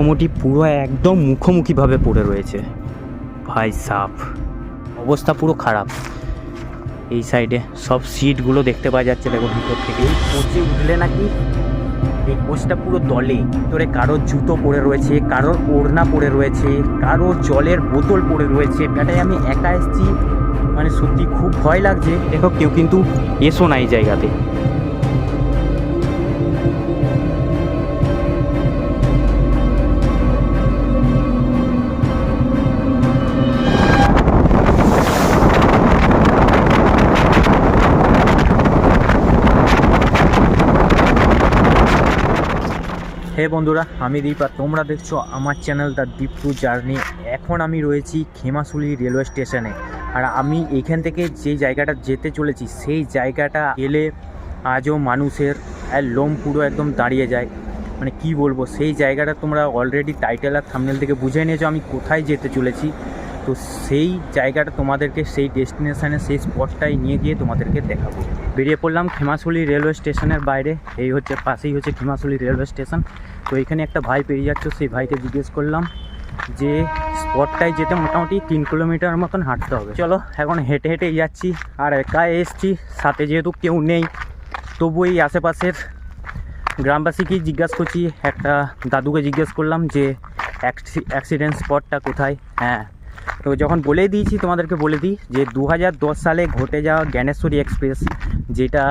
Locomotive পুরো একদম মুখোমুখিভাবে পড়ে রয়েছে। ভাই সাপ। অবস্থা পুরো খারাপ। এই সাইডে সব সিটগুলো দেখতে পাওয়া যাচ্ছে, দেখো ভিতর থেকে। এই কোচে উঠলে নাকি এই কোচটা পুরো দলে। ভিতরে কারোর জুতো পড়ে রয়েছে, কারোর ওড়না পড়ে রয়েছে কারোর জলের বোতল পড়ে রয়েছে। এটাই আমি একা এসেছি। মানে সত্যি খুব ভয় লাগছে। দেখো কেউ কিন্তু এসো না এই জায়গাতে। হে বন্ধুরা, আমি দীপ। আর তোমরা দেখছ আমার চ্যানেল দ্য দীপ জার্নি এখন আমি রয়েছি খেমাশুলি রেলওয়ে স্টেশনে আর আমি এখান থেকে যে জায়গাটা যেতে চলেছি, সেই জায়গাটা গেলে আজও মানুষের লোম পুরো একদম দাঁড়িয়ে যায়। মানে কি বলব, সেই জায়গাটা তোমরা অলরেডি টাইটেল আর থামনেল থেকে বুঝে নিয়েছো আমি কোথায় যেতে চলেছি। তো সেই জায়গাটা তোমাদেরকে, সেই ডেস্টিনেশানে সেই স্পটটাই নিয়ে গিয়ে তোমাদেরকে দেখাবো। বেরিয়ে পড়লাম খেমাশুলি রেলওয়ে স্টেশনের বাইরে। এই হচ্ছে, পাশেই হচ্ছে খেমাশুলি রেলওয়ে স্টেশন তো এখানে একটা ভাই পেরিয়ে যাচ্ছ, সেই ভাইকে জিজ্ঞেস করলাম যে স্পটটায় যেতে মোটামুটি তিন কিলোমিটার মতন হাঁটতে হবে। চলো, এখন হেঁটে হেঁটে যাচ্ছি, আর একা এসছি, সাথে যেহেতু কেউ নেই তবু এই আশেপাশের গ্রামবাসীকেই জিজ্ঞাসা করছি। একটা দাদুকে জিজ্ঞেস করলাম যে অ্যাক্সিডেন্ট স্পটটা কোথায়? হ্যাঁ তো যখন বলে দিয়েছি তোমাদেরকে বলে দিই যে দু হাজার দশ সালে ঘটে যাওয়া জ্ঞানেশ্বরী এক্সপ্রেস, যেটা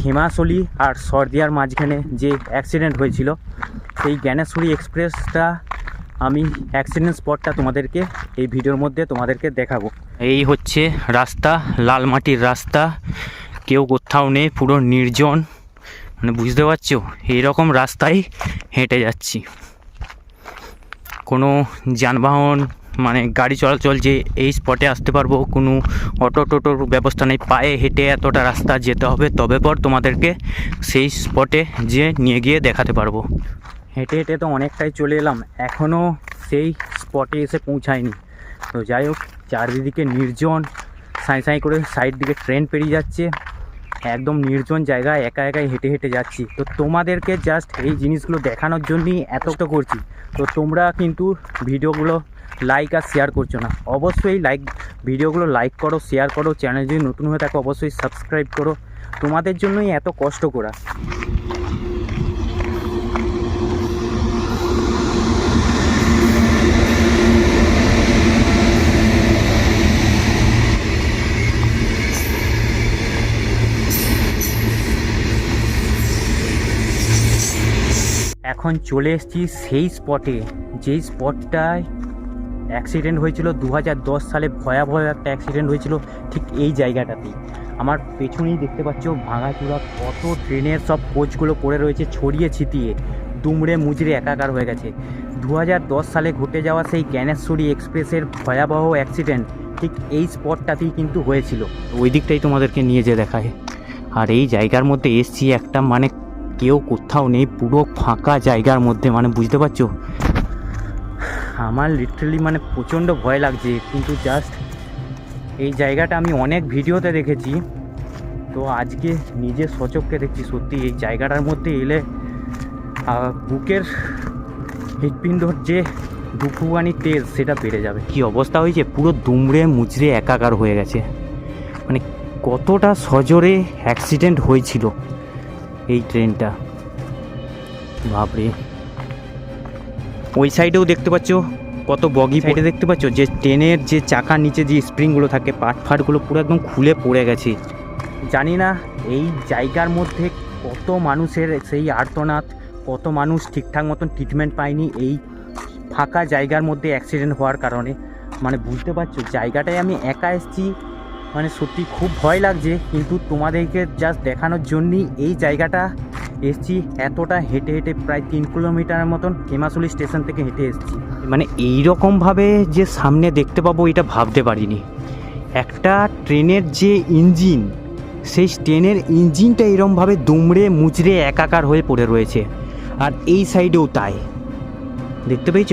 খেমাশলি আর সর্দিয়ার মাঝখানে যে অ্যাক্সিডেন্ট হয়েছিল, সেই জ্ঞানেশ্বরী এক্সপ্রেসটা আমি অ্যাক্সিডেন্ট স্পটটা তোমাদেরকে এই ভিডিওর মধ্যে তোমাদেরকে দেখাবো। এই হচ্ছে রাস্তা লাল মাটির রাস্তা। কেউ কোথাও নেই, পুরো নির্জন। মানে বুঝতে পারছ? এইরকম রাস্তায় হেঁটে যাচ্ছি। কোনো যানবাহন মানে গাড়ি চলাচল যে এই স্পটে আসতে পারব, কোনো অটো টোটোর ব্যবস্থা নেই, পায়ে হেঁটে এতটা রাস্তা যেতে হবে, তবে পর তোমাদেরকে সেই স্পটে যে নিয়ে গিয়ে দেখাতে পারব। হেঁটে হেঁটে তো অনেকটাই চলে এলাম এখনও সেই স্পটে এসে পৌঁছায়নি। তো যাই হোক, চারিদিকে নির্জন, সাঁই সাঁই করে সাইড দিকে ট্রেন পেরিয়ে যাচ্ছে, একদম নির্জন জায়গায় একা একাই হেঁটে হেঁটে যাচ্ছি। তো তোমাদেরকে জাস্ট এই জিনিসগুলো দেখানোর জন্যই এতটা করছি। তো তোমরা কিন্তু ভিডিওগুলো লাইক আর শেয়ার করছ না। অবশ্যই লাইক ভিডিওগুলো লাইক করো শেয়ার করো চ্যানেল যদি নতুন হয়ে থাকে, অবশ্যই সাবস্ক্রাইব করো। তোমাদের জন্যই এত কষ্ট করা। এখন চলে এসেছি সেই স্পটে যেই স্পটটায় অ্যাক্সিডেন্ট হয়েছিল দু হাজার দশ সালে ভয়াবহ একটা অ্যাক্সিডেন্ট হয়েছিল ঠিক এই জায়গাটাতেই আমার পেছনেই দেখতে পাচ্ছ ভাঙাচুরা, কত ট্রেনের সব কোচগুলো পড়ে রয়েছে ছড়িয়ে ছিটিয়ে, দুমড়ে মুচড়ে একাকার হয়ে গেছে। দু হাজার দশ সালে ঘটে যাওয়া সেই জ্ঞানেশ্বরী এক্সপ্রেসের ভয়াবহ অ্যাক্সিডেন্ট ঠিক এই স্পটটাতেই কিন্তু হয়েছিল। ওই দিকটাই তোমাদেরকে নিয়ে যে দেখায় আর এই জায়গার মধ্যে এসছি একটা মানে কেউ কোথাও নেই, পুরো ফাঁকা জায়গার মধ্যে মানে বুঝতে পারছ? আমার লিটারালি মানে প্রচণ্ড ভয় লাগছে, কিন্তু জাস্ট এই জায়গাটা আমি অনেক ভিডিওতে দেখেছি। তো আজকে নিজে সচককে দেখছি সত্যি, এই জায়গাটার মধ্যে এলে বুকের হৃৎপিণ্ডর যে দুপুয়ানি তেজ সেটা বেড়ে যাবে। কি অবস্থা হয়েছে? পুরো দুমড়ে মুচড়ে একাকার হয়ে গেছে। মানে কতটা সজোরে অ্যাক্সিডেন্ট হয়েছিল এই ট্রেনটা বাপরে। ওই সাইডেও দেখতে পাচ্ছ? কত বগি সাইডে দেখতে পাচ্ছ? যে ট্রেনের যে চাকার নিচে যে স্প্রিংগুলো থাকে পাট ফাটগুলো পুরো একদম খুলে পড়ে গেছে। জানি না এই জায়গার মধ্যে কত মানুষের সেই আর্তনাদ কত মানুষ ঠিকঠাক মতন ট্রিটমেন্ট পায়নি এই ফাঁকা জায়গার মধ্যে অ্যাক্সিডেন্ট হওয়ার কারণে। মানে বুঝতে পারছ জায়গাটায় আমি একা এসেছি মানে সত্যি খুব ভয় লাগছে কিন্তু তোমাদেরকে জাস্ট দেখানোর জন্যই এই জায়গাটা এসছি এতটা হেঁটে হেঁটে প্রায় তিন কিলোমিটারের মতন হেমাশুলি স্টেশন থেকে হেঁটে এসেছি। মানে এই রকমভাবে যে সামনে দেখতে পাবো এটা ভাবতে পারিনি। একটা ট্রেনের যে ইঞ্জিন, সেই ট্রেনের ইঞ্জিনটা এরমভাবে দুমড়ে মুচড়ে একাকার হয়ে পড়ে রয়েছে। আর এই সাইডেও তাই। দেখতে পেয়েছ?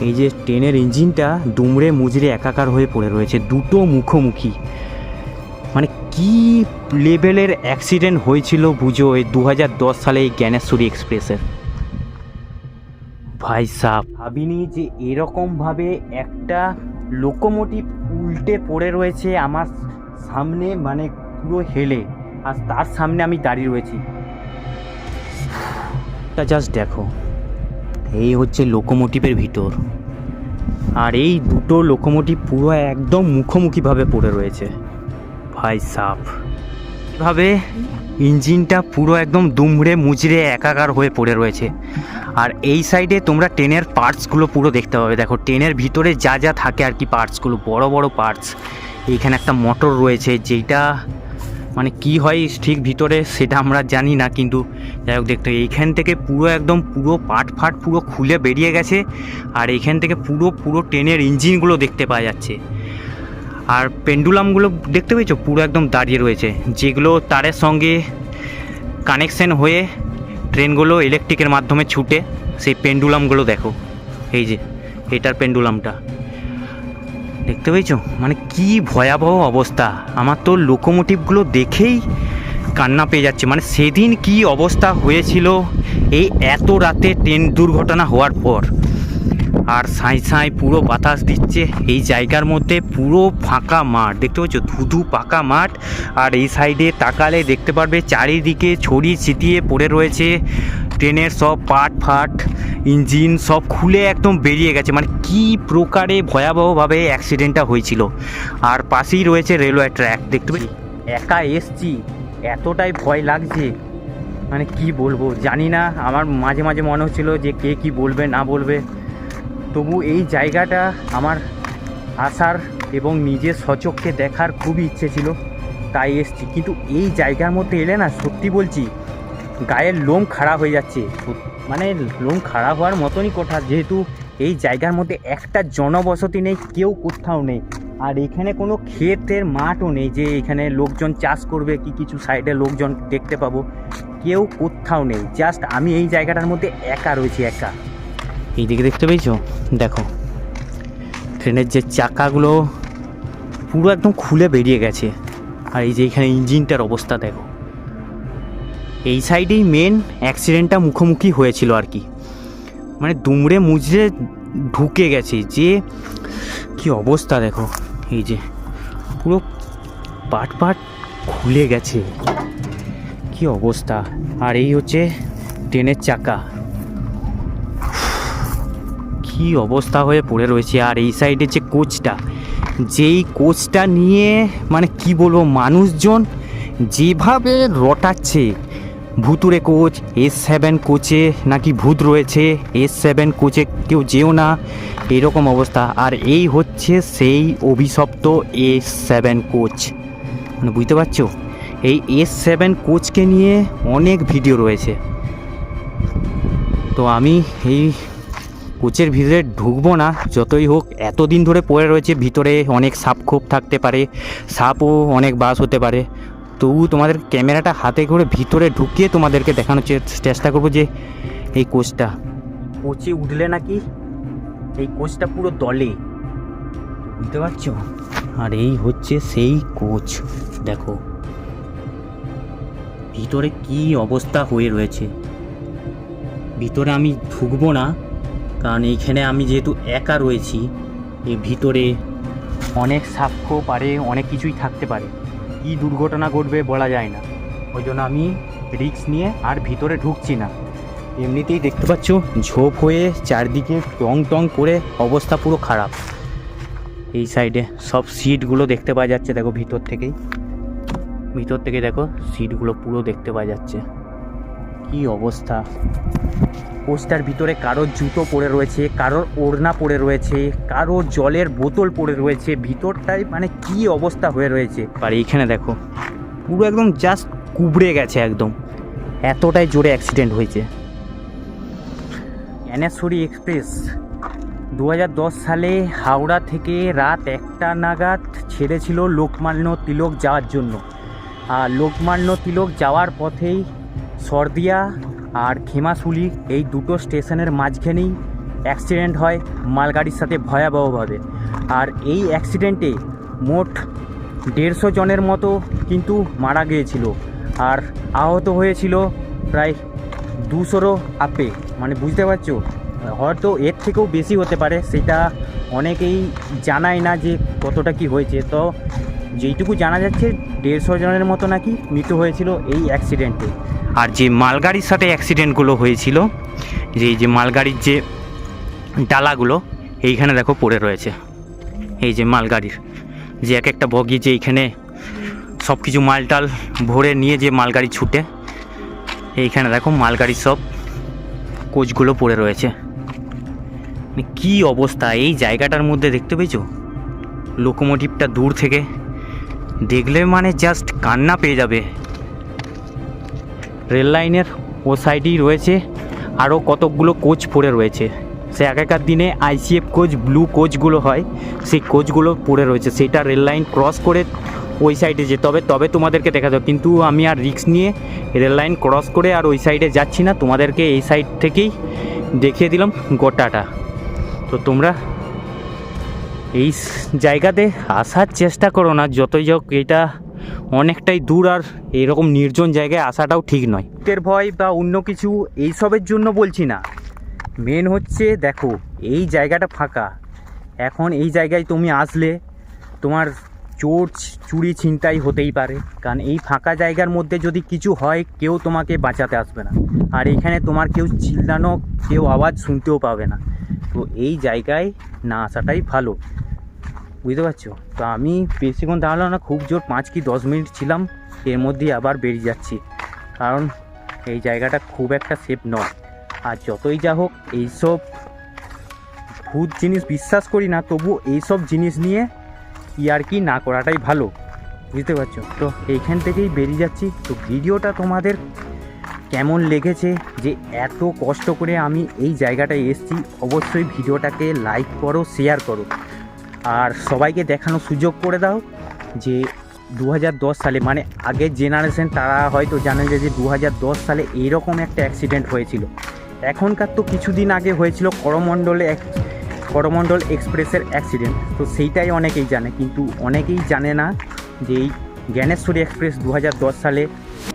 এই যে ট্রেনের ইঞ্জিনটা দুমড়ে মুচড়ে একাকার হয়ে পড়ে রয়েছে, দুটো মুখোমুখি। মানে কি লেভেলের অ্যাক্সিডেন্ট হয়েছিল বুঝো এই দু সালে এই জ্ঞানেশ্বরী এক্সপ্রেসের? ভাই সাহ ভাবিনি যে এরকমভাবে একটা লোকোমোটিভ উল্টে পড়ে রয়েছে আমার সামনে মানে পুরো হেলে। আর তার সামনে আমি দাঁড়িয়ে রয়েছি। তা জাস্ট দেখো, এই হচ্ছে লোকোমোটিভের ভিতর। আর এই দুটো লোকোমোটিভ পুরো একদম মুখোমুখিভাবে পড়ে রয়েছে। ভাই সাপ। এভাবে ইঞ্জিনটা পুরো একদম দুমড়ে মুচড়ে একাকার হয়ে পড়ে রয়েছে। আর এই সাইডে তোমরা ট্রেনের পার্টসগুলো পুরো দেখতে পাবে। দেখো, ট্রেনের ভিতরে যা যা থাকে আর কি পার্টসগুলো বড় বড় পার্টস এইখানে একটা মোটর রয়েছে যেটা মানে কি হয় ঠিক ভিতরে সেটা আমরা জানি না, কিন্তু যাই হোক, দেখতে এইখান থেকে পুরো একদম পুরো পাট ফাট পুরো খুলে বেরিয়ে গেছে, আর এইখান থেকে পুরো পুরো ট্রেনের ইঞ্জিনগুলো দেখতে পাওয়া যাচ্ছে। আর পেন্ডুলামগুলো দেখতে পেয়েছ? পুরো একদম দাঁড়িয়ে রয়েছে। যেগুলো তারের সঙ্গে কানেকশন হয়ে ট্রেনগুলো ইলেকট্রিকের মাধ্যমে ছুটে, সেই পেন্ডুলামগুলো দেখো। এই যে, এটার পেন্ডুলামটা। দেখতে পেয়েছ? মানে কি ভয়াবহ অবস্থা। আমার তো লোকোমোটিভগুলো দেখেই কান্না পেয়ে যাচ্ছে। মানে সেদিন কি অবস্থা হয়েছিল, এই এত রাতে ট্রেন দুর্ঘটনা হওয়ার পর। আর সাঁই সাঁই পুরো বাতাস দিচ্ছে। এই জায়গার মধ্যে পুরো ফাঁকা মাঠ। দেখতে পাচ্ছ, ধুধু পাকা মাঠ। আর এই সাইডে তাকালে দেখতে পারবে, চারিদিকে ছড়িয়ে ছিটিয়ে পড়ে রয়েছে। ট্রেনের সব পাট ফাট, ইঞ্জিন সব খুলে একদম বেরিয়ে গেছে। মানে কি প্রকারে ভয়াবহভাবে অ্যাক্সিডেন্টটা হয়েছিল। আর পাশেই রয়েছে রেলওয়ে ট্র্যাক। দেখতে পাচ্ছি, একা এসছি, এতটাই ভয় লাগছে। মানে কি বলব, জানি না। আমার মাঝে মাঝে মনে হচ্ছিল যে কে কি বলবে, না বলবে। তবু এই জায়গাটা আমার আসার এবং নিজের সচক্ষে দেখার খুবই ইচ্ছে ছিল, তাই এসছি। কিন্তু এই জায়গার মধ্যে এলে না, সত্যি বলছি, গায়ের লোম খাড়া হয়ে যাচ্ছে। মানে লোম খাড়া হওয়ার মতনই কথা, যেহেতু এই জায়গার মধ্যে একটা জনবসতি নেই, কেউ কোথাও নেই। আর এখানে কোনো ক্ষেতের মাঠও নেই যে এখানে লোকজন চাষ করবে, কি কিছু সাইডে লোকজন দেখতে পাবো। কেউ কোথাও নেই, জাস্ট আমি এই জায়গাটার মধ্যে একা রয়েছি, একা। এইদিকে দেখতে পেয়েছ? দেখো। ট্রেনের যে চাকাগুলো পুরো একদম খুলে বেরিয়ে গেছে। আর এই যে এখানে ইঞ্জিনটার অবস্থা, দেখো। এই সাইডেই মেন অ্যাক্সিডেন্টটা মুখোমুখি হয়েছিল আর কি। মানে দুমড়ে মুচড়ে ঢুকে গেছে যে কি অবস্থা, দেখো। এই যে পুরো পাট পাট খুলে গেছে। কি অবস্থা। আর এই হচ্ছে ট্রেনের চাকা। কি অবস্থা হয়ে পড়ে রয়েছে আর এই সাইডে যে কোচটা যেই কোচটা নিয়ে মানে কি বলব মানুষজন যেভাবে রটাচ্ছে ভুতুরে কোচ এস সেভেন কোচে নাকি ভূত রয়েছে এস সেভেন কোচে কেউ যেও না, এরকম অবস্থা। আর এই হচ্ছে সেই অভিশপ্ত এস সেভেন কোচ মানে বুঝতে পারছ? এই এস সেভেন কোচকে নিয়ে অনেক ভিডিও রয়েছে। তো আমি এই কোচের ভিতরে ঢুকবো না, যতই হোক, এতদিন ধরে পড়ে রয়েছে, ভিতরে অনেক সাপ খোপ থাকতে পারে, সাপও অনেক বাস হতে পারে। তবু তোমাদের ক্যামেরাটা হাতে করে ভিতরে ঢুকিয়ে তোমাদেরকে দেখানোর চেষ্টা করব যে এই কোচটা। কোচে উঠলে নাকি এই কোচটা পুরো দলে। বুঝতে পারছ? আর এই হচ্ছে সেই কোচ। দেখো। ভিতরে কি অবস্থা হয়ে রয়েছে। ভিতরে আমি ঢুকবো না। কারণ এইখানে আমি যেহেতু একা রয়েছি এই ভিতরে অনেক সাক্ষ্য পারে, অনেক কিছুই থাকতে পারে। কী দুর্ঘটনা ঘটবে বলা যায় না। ওই জন্য আমি রিক্স নিয়ে আর ভিতরে ঢুকছি না। এমনিতেই দেখতে পাচ্ছ, ঝোপ হয়ে চারদিকে টং টং করে অবস্থা পুরো খারাপ। এই সাইডে সব সিটগুলো দেখতে পাওয়া যাচ্ছে, দেখো ভিতর থেকেই। ভিতর থেকে দেখো, সিটগুলো পুরো দেখতে পাওয়া যাচ্ছে। কি অবস্থা? পোস্টার ভিতরে কারোর জুতো পড়ে রয়েছে কারোর ওড়না পড়ে রয়েছে কারোর জলের বোতল পড়ে রয়েছে ভিতরটাই মানে কি অবস্থা হয়ে রয়েছে? আর এইখানে দেখো পুরো একদম জাস্ট কুবড়ে গেছে একদম। এতটাই জোরে অ্যাক্সিডেন্ট হয়েছে। জ্ঞানেশ্বরী এক্সপ্রেস দু হাজার দশ সালে হাওড়া থেকে রাত একটা নাগাদ ছেড়েছিল লোকমান্য তিলক যাওয়ার জন্য। আর লোকমান্য তিলক যাওয়ার পথেই সর্দিয়া আর খেমাশুলি এই দুটো স্টেশনের মাঝখানেই অ্যাক্সিডেন্ট হয় মালগাড়ির সাথে ভয়াবহভাবে। আর এই অ্যাক্সিডেন্টে মোট দেড়শো জনের মতো কিন্তু মারা গিয়েছিল। আর আহত হয়েছিল প্রায় দুশোরও আপে মানে বুঝতে পারছ? হয়তো এর থেকেও বেশি হতে পারে, সেটা অনেকেই জানায় না যে কতটা কি হয়েছে। তো যেইটুকু জানা যাচ্ছে, দেড়শো জনের মতো নাকি মৃত্যু হয়েছিল এই অ্যাক্সিডেন্টে। আর যে মালগাড়ির সাথে অ্যাক্সিডেন্টগুলো হয়েছিল, যে এই যে মালগাড়ির যে ডালাগুলো, এইখানে দেখো পড়ে রয়েছে। এই যে মালগাড়ির, যে এক একটা বগি যে এইখানে সব কিছু মালটাল ভরে নিয়ে যে মালগাড়ি ছুটে, এইখানে দেখো মালগাড়ির সব কোচগুলো পড়ে রয়েছে। মানে কি অবস্থা, এই জায়গাটার মধ্যে দেখতে পেয়েছ? লোকোমোটিভটা দূর থেকে দেখলে মানে জাস্ট কান্না পেয়ে যাবে। রেল লাইনের ও সাইডেই রয়েছে আরও কতকগুলো কোচ পড়ে রয়েছে। সে আগেকার দিনে আইসিএফ কোচ, ব্লু কোচগুলো হয়, সেই কোচগুলো পড়ে রয়েছে। সেটা রেল লাইন ক্রস করে ওই সাইডে যেতে হবে, তবে তোমাদেরকে দেখা যাবে কিন্তু আমি আর রিক্স নিয়ে রেল লাইন ক্রস করে আর ওই সাইডে যাচ্ছি না। তোমাদেরকে এই সাইড থেকেই দেখিয়ে দিলাম গোটাটা। তো তোমরা এই জায়গাতে আসার চেষ্টা করো না, যতই হোক এটা অনেকটাই দূর আর এরকম নির্জন জায়গায় আসাটাও ঠিক নয়। ভূতের ভয় বা অন্য কিছু এইসবের জন্য বলছি না। মেন হচ্ছে দেখো, এই জায়গাটা ফাঁকা। এখন এই জায়গায় তুমি আসলে তোমার চোর চুরি ছিনতাই হতেই পারে। কারণ এই ফাঁকা জায়গার মধ্যে যদি কিছু হয়, কেউ তোমাকে বাঁচাতে আসবে না। আর এখানে তোমার কেউ চিল্লানো, কেউ আওয়াজ শুনতেও পাবে না। তো এই জায়গায় না আসাটাই ভালো। বুঝতে পারছ? তো আমি বেশিক্ষণ দাঁড়ালাম না, খুব জোর পাঁচ কি দশ মিনিট ছিলাম, এর মধ্যেই আবার বেরিয়ে যাচ্ছি। কারণ এই জায়গাটা খুব একটা সেফ নয়। আর যতই যা হোক, এইসব ভূত জিনিস বিশ্বাস করি না তবু এইসব জিনিস নিয়ে ইয়ার্কি না করাটাই ভালো। বুঝতে পারছ? তো এইখান থেকেই বেরিয়ে যাচ্ছি। তো ভিডিওটা তোমাদের কেমন লেগেছে, যে এত কষ্ট করে আমি এই জায়গাটায় এসেছি, অবশ্যই ভিডিওটাকে লাইক করো শেয়ার করো। আর সবাইকে দেখানোর সুযোগ করে দাও যে দু হাজার দশ সালে মানে আগের জেনারেশন তারা হয়তো জানে যে দু হাজার দশ সালে এইরকম একটা অ্যাক্সিডেন্ট হয়েছিল। এখনকার তো কিছুদিন আগে হয়েছিল করমণ্ডলে এক, করমণ্ডল এক্সপ্রেসের অ্যাক্সিডেন্ট তো সেইটাই অনেকেই জানে, কিন্তু অনেকেই জানে না যে এই জ্ঞানেশ্বরী এক্সপ্রেস দু হাজার দশ সালে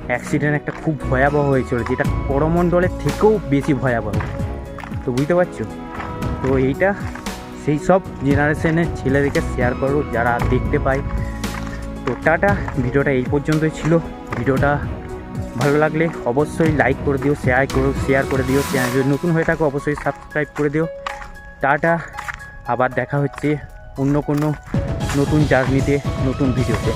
অ্যাক্সিডেন্ট একটা খুব ভয়াবহ হয়েছিল, যেটা করমণ্ডলের থেকেও বেশি ভয়াবহ। তো বুঝতে পারছ? তো এইটা সেই সব জেনারেশনের ছেলেদেরকে শেয়ার করো, যারা দেখতে পায়। তো টাটা, ভিডিওটা এই পর্যন্তই ছিল। ভিডিওটা ভালো লাগলে অবশ্যই লাইক করে দিও শেয়ার করো শেয়ার করে দিও। যদি নতুন হয়ে থাকো, অবশ্যই সাবস্ক্রাইব করে দিও। টাটা, আবার দেখা হচ্ছে অন্য কোনো নতুন জার্নিতে নতুন ভিডিওতে